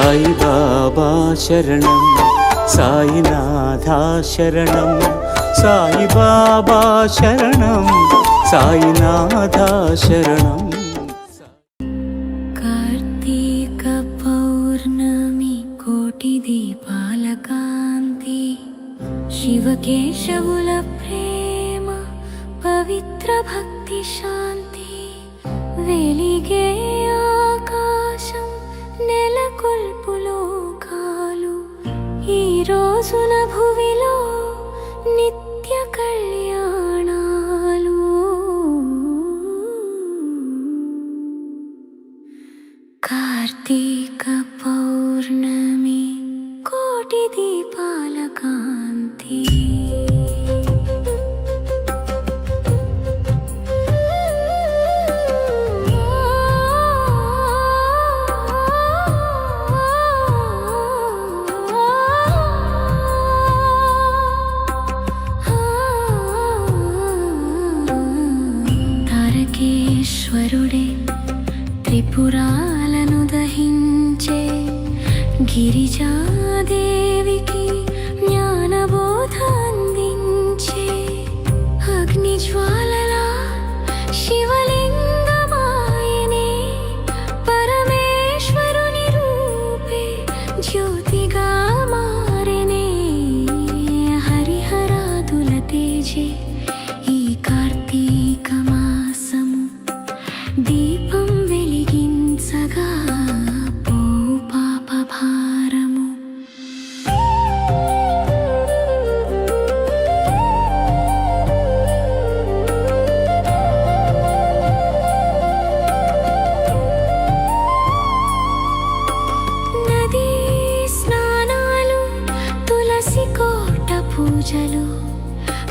సాయిబాబా శరణం సాయినాథా శరణం సాయిబాబా శరణం సాయినాథా శరణం. শোনাবো।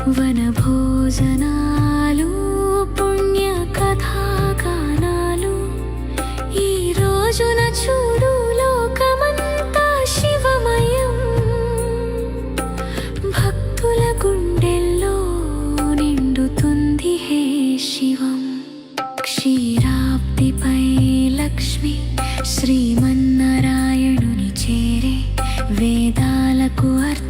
వనభోజనాలు పుణ్య ఈ రోజున శివమయం. భక్తుల గుండెల్లో నిండుతుంది శివం. క్షీరాబ్దిపై లక్ష్మి శ్రీమన్నారాయణుని చేరే వేదాలకు అర్థం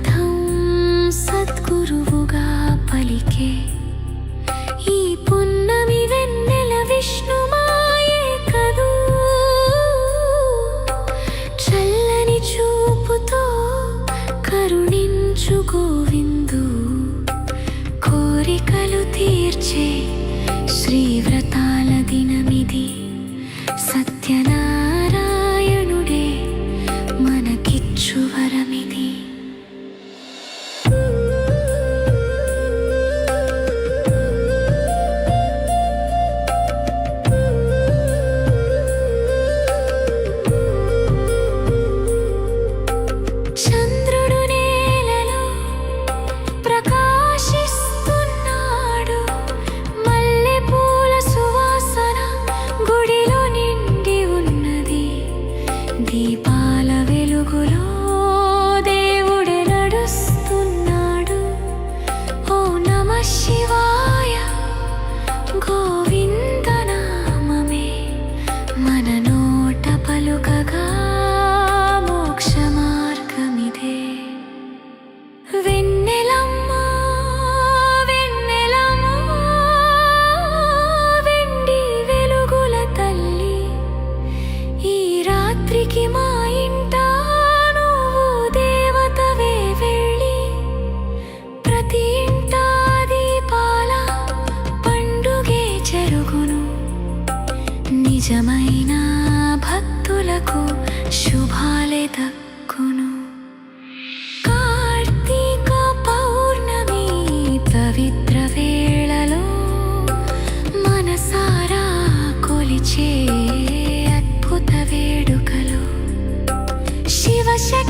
Gülüm 那些。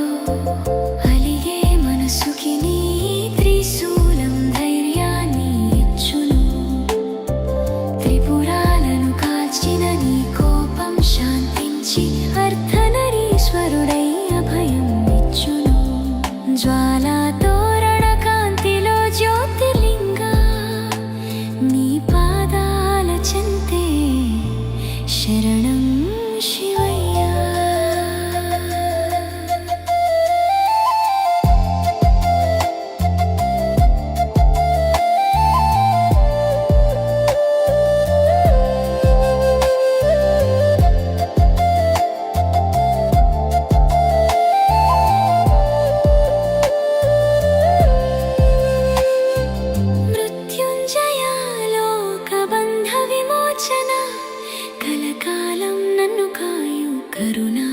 കരുണാ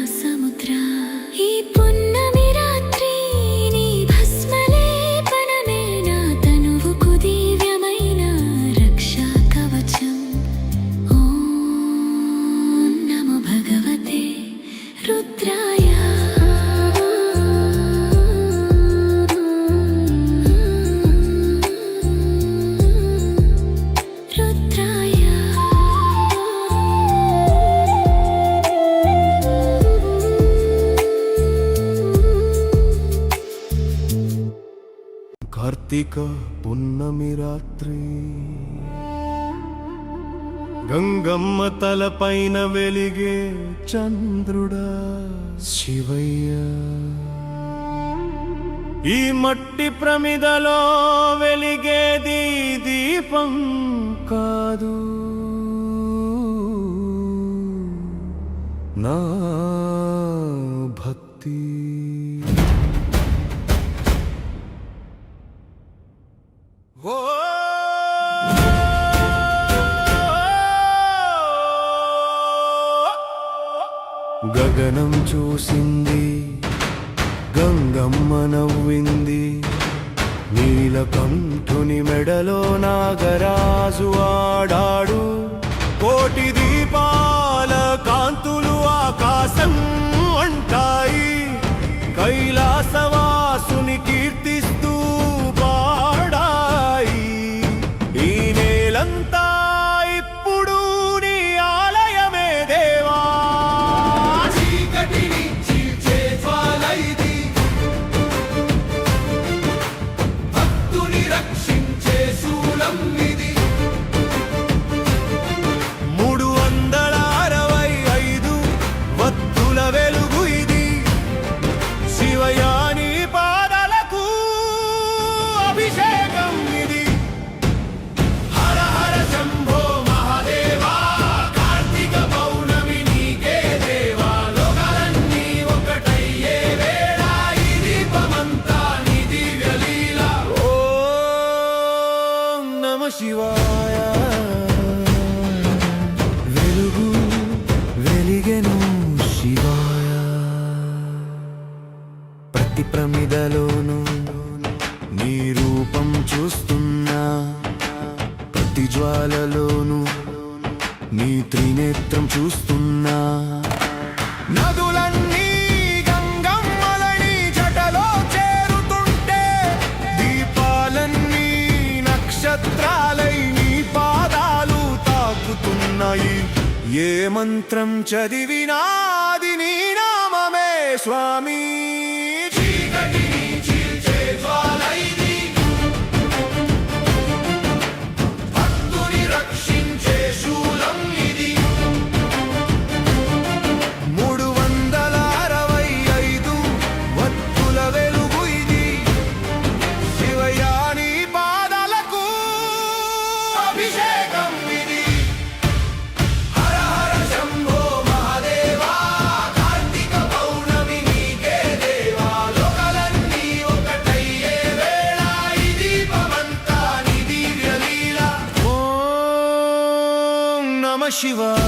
కార్తీక పున్నమి రాత్రి. గంగమ్మ తలపైన వెలిగే చంద్రుడా శివయ్య. ఈ మట్టి ప్రమిదలో వెలిగేది దీపం కాదు. నా భక్తి. sin నీటి ప్రమిదలోను నీ రూపం చూస్తున్నా. ప్రతి జ్వాలలోను నీ త్రినేత్రం చూస్తున్నా. నదులన్నీ జటలో దీపాలన్నీ పాదాలు ఏ మంత్రం చదివినాది నీ నామమే స్వామీ. She was.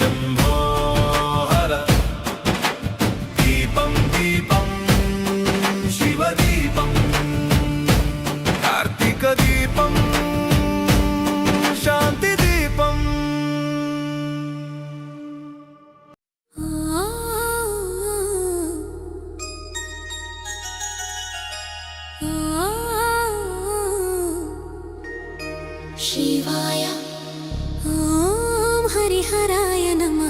శంభో హర. దీపం దీపం శివదీపం. కార్తీక దీపం శివాయ హరిహరాయ నమ.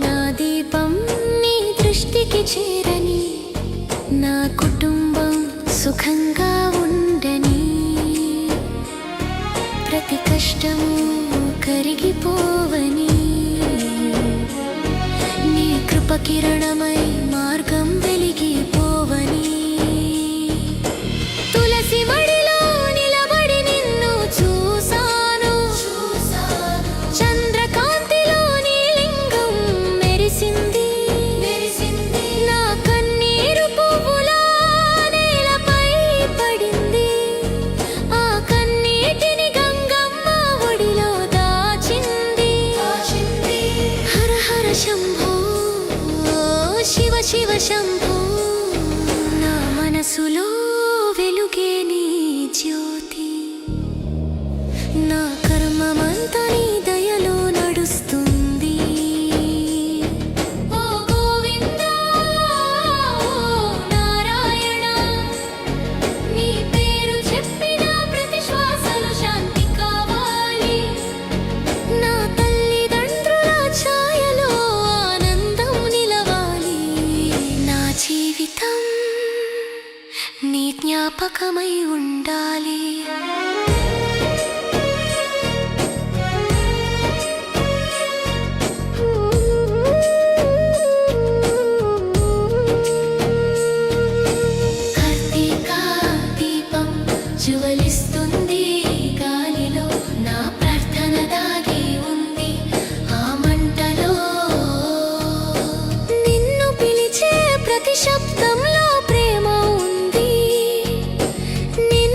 నా దీపం నీ దృష్టికి చేరని నా కుటుంబం సుఖంగా ఉండని. ప్రతి కష్టము కరిగిపోవని నీ కృపకిరణమై మార 秋。